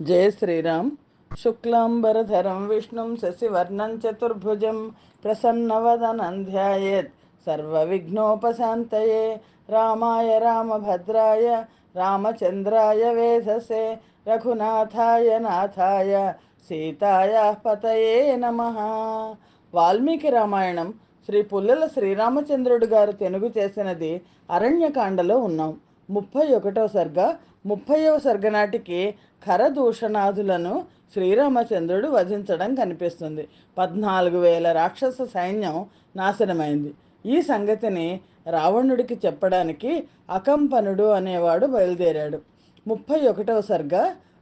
జయ శ్రీరామ్. శుక్లాంబరధరం విష్ణుం శశివర్ణం చతుర్భుజం ప్రసన్నవదనంద్యాయేత్ సర్వవిఘ్నోపశాంతయే. రామాయ రామభద్రాయ రామచంద్రాయ వేధసే రఘునాథాయ నాథాయ సీతాయ పతయే నమ. వాల్మీకి రామాయణం శ్రీ పుల్లల శ్రీరామచంద్రుడు గారు తెనుగు చేసినది అరణ్యకాండలో ఉన్నాం. ముప్పై ఒకటవ సర్గ ముప్పైవ సర్గ నాటికి ఖరదూషణాదులను శ్రీరామచంద్రుడు వధించడం కనిపిస్తుంది. పద్నాలుగు వేల రాక్షస సైన్యం నాశనమైంది. ఈ సంగతిని రావణుడికి చెప్పడానికి అకంపనుడు అనేవాడు బయలుదేరాడు. ముప్పై ఒకటవ సర్గ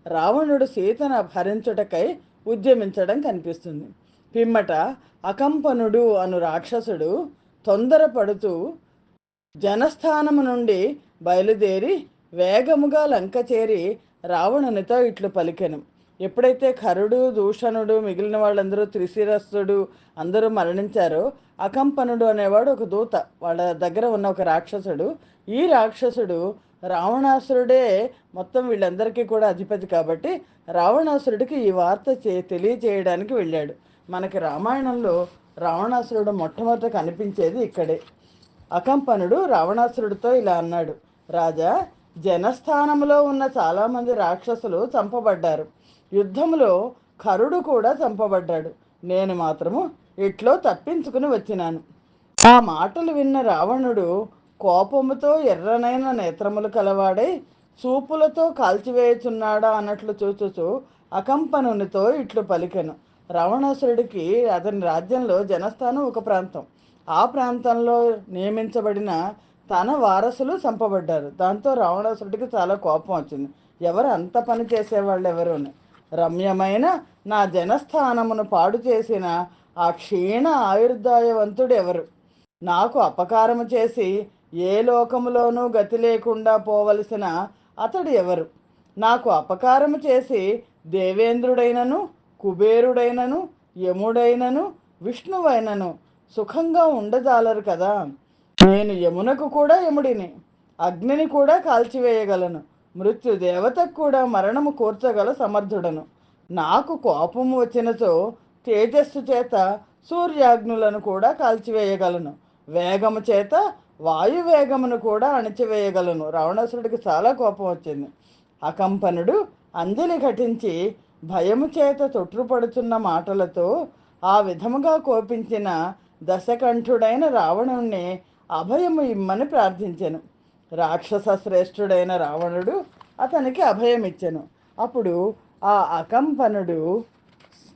రావణుడు సీతను హరించుటకై ఉద్యమించడం కనిపిస్తుంది. పిమ్మట అకంపనుడు అను రాక్షసుడు తొందరపడుతూ జనస్థానము నుండి బయలుదేరి వేగముగా లంక చేరి రావణునితో ఇట్లు పలికెను. ఎప్పుడైతే ఖరుడు దూషణుడు మిగిలిన వాళ్ళందరూ త్రిశిరస్సుడు అందరూ మరణించారో అకంపనుడు అనేవాడు ఒక దూత వాళ్ళ దగ్గర ఉన్న ఒక రాక్షసుడు. ఈ రాక్షసుడు రావణాసురుడే మొత్తం వీళ్ళందరికీ కూడా అధిపతి కాబట్టి రావణాసురుడికి ఈ వార్త చే తెలియచేయడానికి వెళ్ళాడు. మనకి రామాయణంలో రావణాసురుడు మొట్టమొదట కనిపించేది ఇక్కడే. అకంపనుడు రావణాసురుడితో ఇలా అన్నాడు. రాజా జనస్థానంలో ఉన్న చాలామంది రాక్షసులు చంపబడ్డారు. యుద్ధంలో కరుడు కూడా చంపబడ్డాడు. నేను మాత్రము ఇట్లో తప్పించుకుని వచ్చినాను. ఆ మాటలు విన్న రావణుడు కోపముతో ఎర్రనైన నేత్రములు కలవాడై చూపులతో కాల్చివేయుచున్నాడా అన్నట్లు చూచుచు అకంపనునితో ఇట్లు పలికెను. రావణాసురుడికి అతని రాజ్యంలో జనస్థానం ఒక ప్రాంతం. ఆ ప్రాంతంలో నియమించబడిన తన వారసులు చంపబడ్డారు. దాంతో రావణాసుడికి చాలా కోపం వచ్చింది. ఎవరు అంత పని చేసేవాళ్ళు ఎవరు? రమ్యమైన నా జనస్థానమును పాడు చేసిన ఆ క్షీణ ఆయుర్దాయవంతుడు ఎవరు? నాకు అపకారము చేసి ఏ లోకములోనూ గతి లేకుండా పోవలసిన అతడు ఎవరు? నాకు అపకారము చేసి దేవేంద్రుడైనను కుబేరుడైనను యముడైనను విష్ణువైనను సుఖంగా ఉండజాలరు కదా? నేను యమునకు కూడా యముడిని అగ్నిని కూడా కాల్చివేయగలను. మృత్యు దేవతకు కూడా మరణము కూర్చగల సమర్థుడను. నాకు కోపము వచ్చినచో తేజస్సు చేత సూర్యాగ్నులను కూడా కాల్చివేయగలను. వేగము చేత వాయువేగమును కూడా అణిచివేయగలను. రావణాసురుడికి చాలా కోపం వచ్చింది. అకంపనుడు అంజలి ఘటించి భయము చేత తొట్టుపడుతున్న మాటలతో ఆ విధముగా కోపించిన దశకంఠుడైన రావణుణ్ణి అభయము ఇమ్మని ప్రార్థించెను. రాక్షస శ్రేష్ఠుడైన రావణుడు అతనికి అభయం ఇచ్చెను అప్పుడు ఆ అకంపనుడు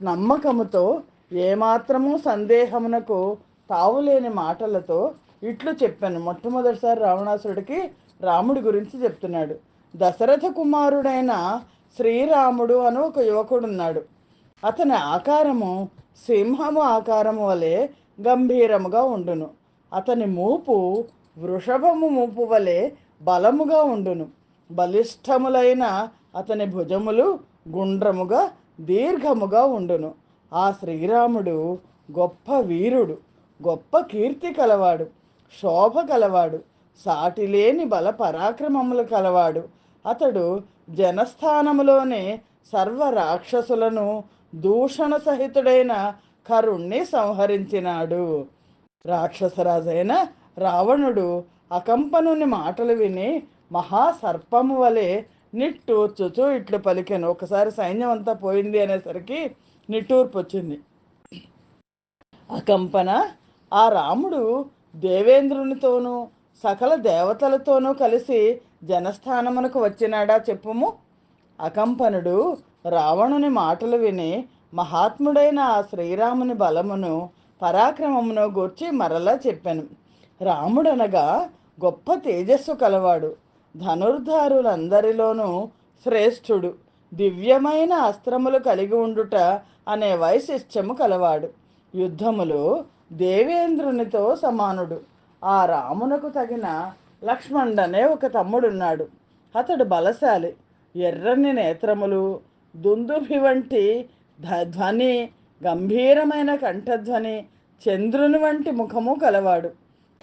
నమ్మకముతో ఏమాత్రము సందేహమునకు తావులేని మాటలతో ఇట్లు చెప్పాను. మొట్టమొదటిసారి రావణాసురుడికి రాముడి గురించి చెప్తున్నాడు. దశరథ కుమారుడైన శ్రీరాముడు అని ఒక యువకుడున్నాడు. అతని ఆకారము సింహము ఆకారము వలె గంభీరముగా ఉండును. అతని మూపు వృషభము మూపు వలె బలముగా ఉండును. బలిష్టములైన అతని భుజములు గుండ్రముగా దీర్ఘముగా ఉండును. ఆ శ్రీరాముడు గొప్ప వీరుడు గొప్ప కీర్తి కలవాడు శోభ కలవాడు సాటిలేని బల పరాక్రమములు కలవాడు. అతడు జనస్థానములోనే సర్వ రాక్షసులను దూషణ సహితుడైన కరుణ్ణి సంహరించినాడు. రాక్షసరాజైన రావణుడు అకంపనుని మాటలు విని మహాసర్పము వలె నిట్టూర్చుచు ఇట్లు పలికాను. ఒకసారి సైన్యం అంతా పోయింది అనేసరికి నిట్టూర్పు వచ్చింది. అకంపన ఆ రాముడు దేవేంద్రునితోనూ సకల దేవతలతోనూ కలిసి జనస్థానమునకు వచ్చినాడా చెప్పుము? అకంపనుడు రావణుని మాటలు విని మహాత్ముడైన ఆ శ్రీరాముని బలమును పరాక్రమమును గూర్చి మరలా చెప్పాను. రాముడనగా గొప్ప తేజస్సు కలవాడు ధనుర్ధారులందరిలోనూ శ్రేష్ఠుడు దివ్యమైన అస్త్రములు కలిగి ఉండుట అనే వైశిష్ట్యము కలవాడు. యుద్ధములో దేవేంద్రునితో సమానుడు ఆ రామునకు తగిన లక్ష్మణుడనే ఒక తమ్ముడున్నాడు. అతడు బలశాలి ఎర్రని నేత్రములు దుందుభి వంటి ధ- ధ్వని గంభీరమైన కంఠధ్వని చంద్రుని వంటి ముఖము కలవాడు.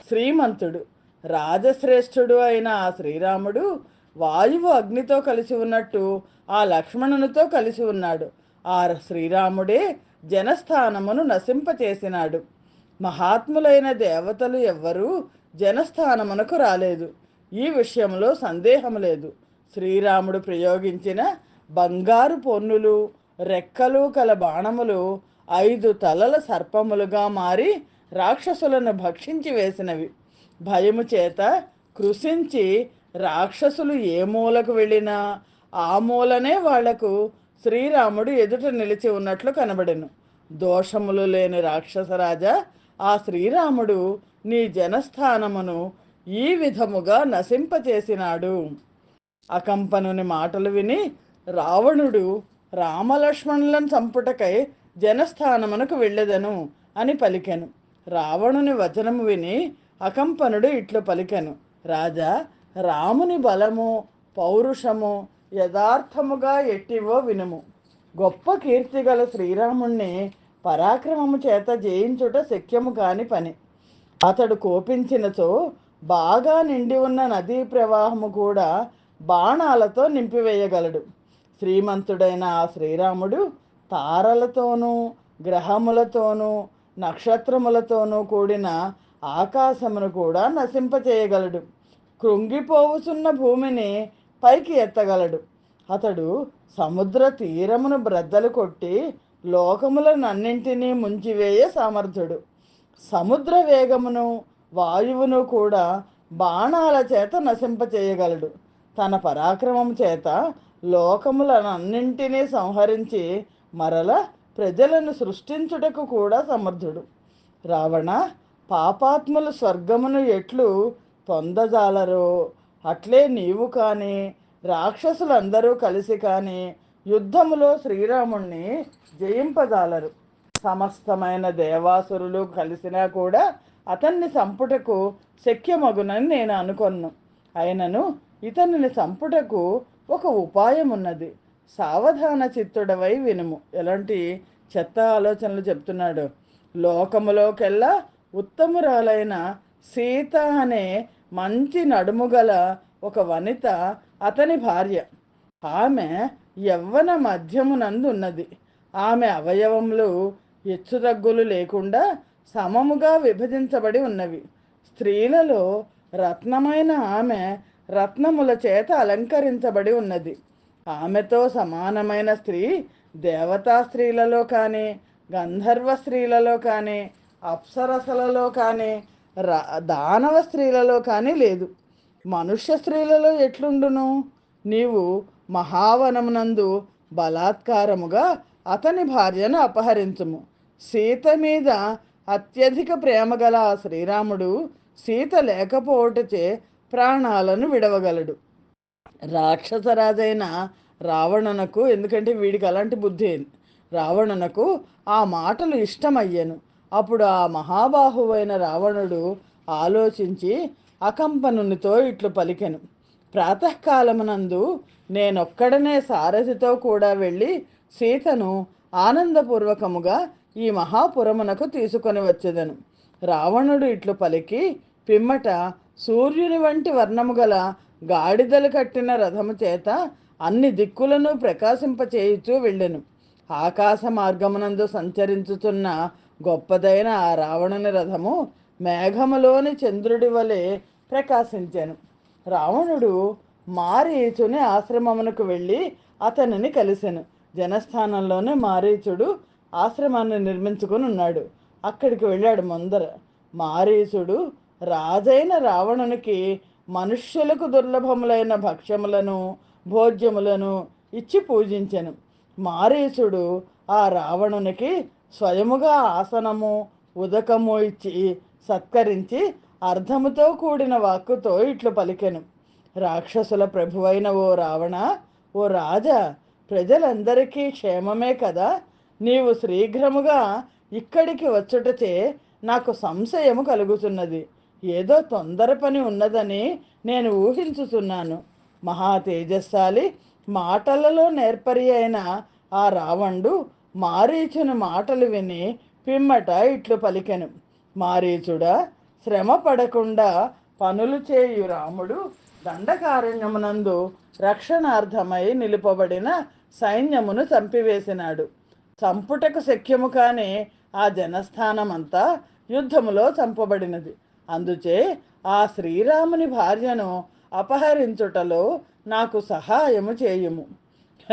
శ్రీమంతుడు రాజశ్రేష్ఠుడు అయిన ఆ శ్రీరాముడు వాయువు అగ్నితో కలిసి ఉన్నట్టు ఆ లక్ష్మణునితో కలిసి ఉన్నాడు. ఆ శ్రీరాముడే జనస్థానమును నశింపచేసినాడు. మహాత్ములైన దేవతలు ఎవ్వరూ జనస్థానమునకు రాలేదు. ఈ విషయంలో సందేహం లేదు. శ్రీరాముడు ప్రయోగించిన బంగారు పొన్నులు రెక్కలు కల బాణములు ఐదు తలల సర్పములుగా మారి రాక్షసులను భక్షించి వేసినవి. భయము చేత కృషించి రాక్షసులు ఏ మూలకు వెళ్ళినా ఆ మూలనే వాళ్ళకు శ్రీరాముడు ఎదుట నిలిచి ఉన్నట్లు కనబడెను. దోషములు లేని రాక్షసరాజా ఆ శ్రీరాముడు నీ జనస్థానమును ఈ విధముగా నశింపచేసినాడు. అకంపనుని మాటలు విని రావణుడు రామలక్ష్మణులను చంపుటకై జనస్థానమునకు వెళ్ళెదను అని పలికెను. రావణుని వచనము విని అకంపనుడు ఇట్లు పలికెను. రాజా రాముని బలము పౌరుషము యథార్థముగా ఎట్టివో వినుము. గొప్ప కీర్తి గల శ్రీరాముణ్ణి పరాక్రమము చేత జయించుట శక్యము కాని పని. అతడు కోపించినచో బాగా నిండి ఉన్న నదీ ప్రవాహము కూడా బాణాలతో నింపివేయగలడు. శ్రీమంతుడైన ఆ శ్రీరాముడు తారలతోనూ గ్రహములతోనూ నక్షత్రములతోనూ కూడిన ఆకాశమును కూడా నశింపచేయగలడు. కృంగిపోవుచున్న భూమిని పైకి ఎత్తగలడు. అతడు సముద్ర తీరమును బ్రద్దలు కొట్టి లోకములనన్నింటినీ ముంచివేయ సామర్థ్యుడు. సముద్ర వేగమును వాయువును కూడా బాణాల చేత నశింపచేయగలడు. తన పరాక్రమం చేత లోకములనన్నింటినీ సంహరించి మరల ప్రజలను సృష్టించుటకు కూడా సమర్థుడు. రావణ పాపాత్ములు స్వర్గమును ఎట్లు పొందజాలరో అట్లే నీవు కానీ రాక్షసులందరూ కలిసి కానీ యుద్ధములో శ్రీరాముణ్ణి జయింపజాలరు. సమస్తమైన దేవాసురులు కలిసినా కూడా అతన్ని సంపుటకు శక్యమగునని నేను అనుకొన్ను. అయినను ఇతనిని సంపుటకు ఒక ఉపాయం ఉన్నది సావధాన చిత్తుడవై వినుము. ఎలాంటి చెత్త ఆలోచనలు చెప్తున్నాడు. లోకములోకెల్లా ఉత్తమురాలైన సీత అనే మంచి నడుము గల ఒక వనిత అతని భార్య. ఆమె యవ్వన మధ్యమునందు ఉన్నది ఆమె అవయవములు హెచ్చుతగ్గులు లేకుండా సమముగా విభజించబడి ఉన్నవి. స్త్రీలలో రత్నమైన ఆమె రత్నముల చేత అలంకరించబడి ఉన్నది. ఆమెతో సమానమైన స్త్రీ దేవతా స్త్రీలలో కానీ గంధర్వ స్త్రీలలో కానీ అప్సరసలలో కానీ దానవ స్త్రీలలో కానీ లేదు. మనుష్య స్త్రీలలో ఎట్లుండును? నీవు మహావనమునందు బలాత్కారముగా అతని భార్యను అపహరించుము. సీత మీద అత్యధిక ప్రేమ గల శ్రీరాముడు సీత లేకపోవటచే ప్రాణాలను విడవగలడు. రాక్షసరాజైన రావణునకు ఎందుకంటే వీడికి అలాంటి బుద్ధి రావణునకు ఆ మాటలు ఇష్టమయ్యను. అప్పుడు ఆ మహాబాహువైన రావణుడు ఆలోచించి అకంపనునితో ఇట్లు పలికెను. ప్రాతకాలమునందు నేనొక్కడనే సారథితో కూడా వెళ్ళి సీతను ఆనందపూర్వకముగా ఈ మహాపురమునకు తీసుకొని వచ్చేదను. రావణుడు ఇట్లు పలికి పిమ్మట సూర్యుని వంటి వర్ణము గల గాడిదలు కట్టిన రథము చేత అన్ని దిక్కులను ప్రకాశింపచేయుచూ వెళ్ళెను. ఆకాశ మార్గమునందు సంచరించుతున్న గొప్పదైన ఆ రావణుని రథము మేఘములోని చంద్రుడి వలె ప్రకాశించాను. రావణుడు మారీచుని ఆశ్రమమునకు వెళ్ళి అతనిని కలిశాను జనస్థానంలోనే మారీచుడు ఆశ్రమాన్ని నిర్మించుకొని ఉన్నాడు అక్కడికి వెళ్ళాడు ముందర. మారీచుడు రాజైన రావణునికి మనుష్యులకు దుర్లభములైన భక్ష్యములను భోజ్యములను ఇచ్చి పూజించెను. మారీసుడు ఆ రావణునికి స్వయముగా ఆసనము ఉదకము ఇచ్చి సత్కరించి అర్థముతో కూడిన వాక్కుతో ఇట్లు పలికెను. రాక్షసుల ప్రభువైన ఓ రావణ ఓ రాజా ప్రజలందరికీ క్షేమమే కదా. నీవు శీఘ్రముగా ఇక్కడికి వచ్చుటచే నాకు సంశయము కలుగుతున్నది. ఏదో తొందర పని ఉన్నదని నేను ఊహించుతున్నాను. మహా తేజస్సాలి మాటలలో నేర్పరి అయిన ఆ రావణుడు మారీచుని మాటలు విని పిమ్మట ఇట్లు పలికెను. మారీచుడా శ్రమ పడకుండా పనులు చేయు రాముడు దండకారణ్యమునందు రక్షణార్థమై నిలుపబడిన సైన్యమును చంపివేసినాడు. చంపుటకు శక్యము కాని ఆ జనస్థానమంతా యుద్ధములో చంపబడినది. అందుచే ఆ శ్రీరాముని భార్యను అపహరించుటలో నాకు సహాయము చేయుము.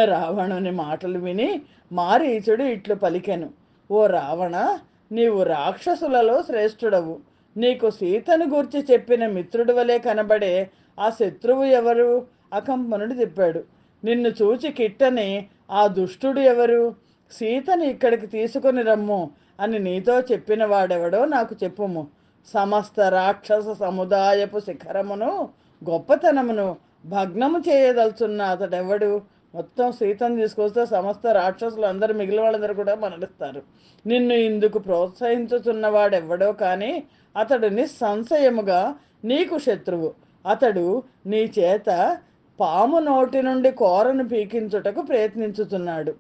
రావణుని మాటలు విని మారీచుడు ఇట్లు పలికెను. ఓ రావణ నీవు రాక్షసులలో శ్రేష్ఠుడవు. నీకు సీతను గూర్చి చెప్పిన మిత్రుడు వలె కనబడే ఆ శత్రువు ఎవరు? అకంపనుడు తిప్పాడు. నిన్ను చూచి కిట్టని ఆ దుష్టుడు ఎవరు? సీతని ఇక్కడికి తీసుకొని రమ్ము అని నీతో చెప్పిన వాడెవడో నాకు చెప్పుము. సమస్త రాక్షస సముదాయపు శిఖరమును గొప్పతనమును భగ్నము చేయదలుచున్న అతడెవడు? మొత్తం సీతను తీసుకొస్తే సమస్త రాక్షసులు అందరూ మిగిలిన వాళ్ళందరూ కూడా మరణిస్తారు. నిన్ను ఇందుకు ప్రోత్సహించుతున్న వాడెవ్వడో కానీ అతడు నిస్సంశయముగా నీకు శత్రువు. అతడు నీ చేత పాము నోటి నుండి కోరను పీకించుటకు ప్రయత్నించుతున్నాడు.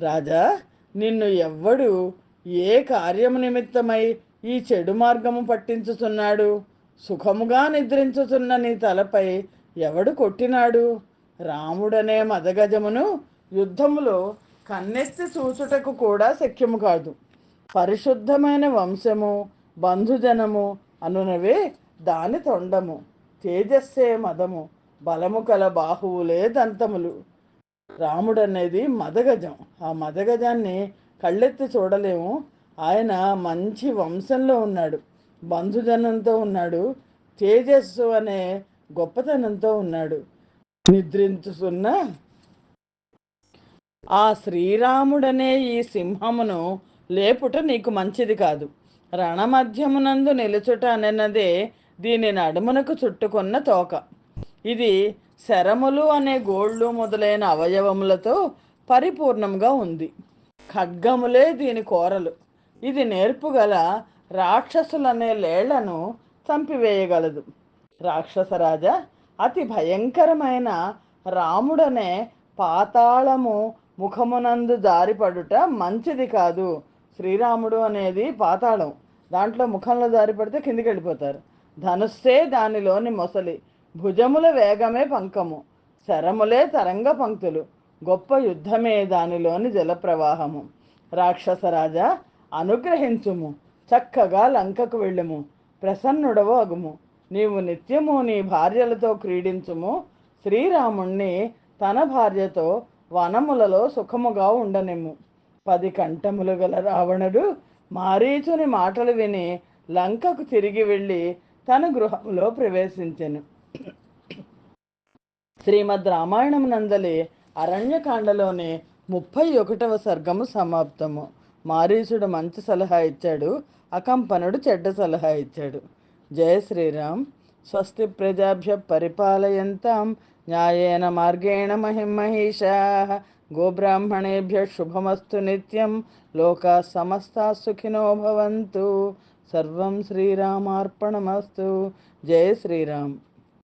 రాజా నిన్ను ఎవ్వడు ఏ కార్యము నిమిత్తమై ఈ చెడు మార్గము పట్టించుతున్నాడు సుఖముగా నిద్రించుతున్న నీ తలపై ఎవడు కొట్టినాడు? రాముడనే మదగజమును యుద్ధములో కన్నెత్తి చూచుటకు కూడా శక్యము కాదు. పరిశుద్ధమైన వంశము బంధుజనము అనునవే దాని తొండము. తేజస్సే మదము బలము కల బాహువులే దంతములు. రాముడనేది మదగజం. ఆ మదగజాన్ని కళ్ళెత్తి చూడలేము. ఆయన మంచి వంశంలో ఉన్నాడు. బంధుజనంతో ఉన్నాడు. తేజస్సు అనే గొప్పతనంతో ఉన్నాడు. నిద్రించుతున్న ఆ శ్రీరాముడనే ఈ సింహమును లేపుట నీకు మంచిది కాదు. రణమధ్యమునందు నిలుచుట అనన్నదే దీని నడుమునకు చుట్టుకున్న తోక. ఇది శరములు అనే గోళ్ళు మొదలైన అవయవములతో పరిపూర్ణంగా ఉంది. ఖడ్గములే దీని కోరలు. ఇది నేర్పుగల రాక్షసులనే లేళ్ళను చంపివేయగలదు. రాక్షసరాజా అతి భయంకరమైన రాముడనే పాతాళము ముఖమునందు జారిపడుట మంచిది కాదు. శ్రీరాముడు అనేది పాతాళం. దాంట్లో ముఖంలో జారిపడితే కిందికి వెళ్ళిపోతారు. ధనుస్సే దానిలోని మొసలి. భుజముల వేగమే పంకము. శరములే తరంగ పంక్తులు. గొప్ప యుద్ధమే దానిలోని జలప్రవాహము. రాక్షసరాజా అనుగ్రహించుము. చక్కగా లంకకు వెళ్ళము. ప్రసన్నుడవు అగుము. నీవు నిత్యము నీ భార్యలతో క్రీడించుము. శ్రీరాముణ్ణి తన భార్యతో వనములలో సుఖముగా ఉండనేము పది కంఠములు గల రావణుడు మారీచుని మాటలు విని లంకకు తిరిగి వెళ్ళి తన గృహంలో ప్రవేశించెను. శ్రీమద్ రామాయణం నందలి అరణ్యకాండలోని ముప్పై ఒకటవ సర్గము సమాప్తము. మారీసుడు మంచి సలహా ఇచ్చాడు. అకంపనుడు చెడ్డ సలహా ఇచ్చాడు. జయ శ్రీరామ్ స్వస్తి ప్రజాభ్య పరిపాలయంతం. న్యాయేన మార్గేణ మహిమహీషా. గోబ్రాహ్మణేభ్య శుభమస్తు నిత్యం. లోకా సమస్తా సుఖినో భవంతు. సర్వం శ్రీరామార్పణమస్తు. జయ శ్రీరామ్.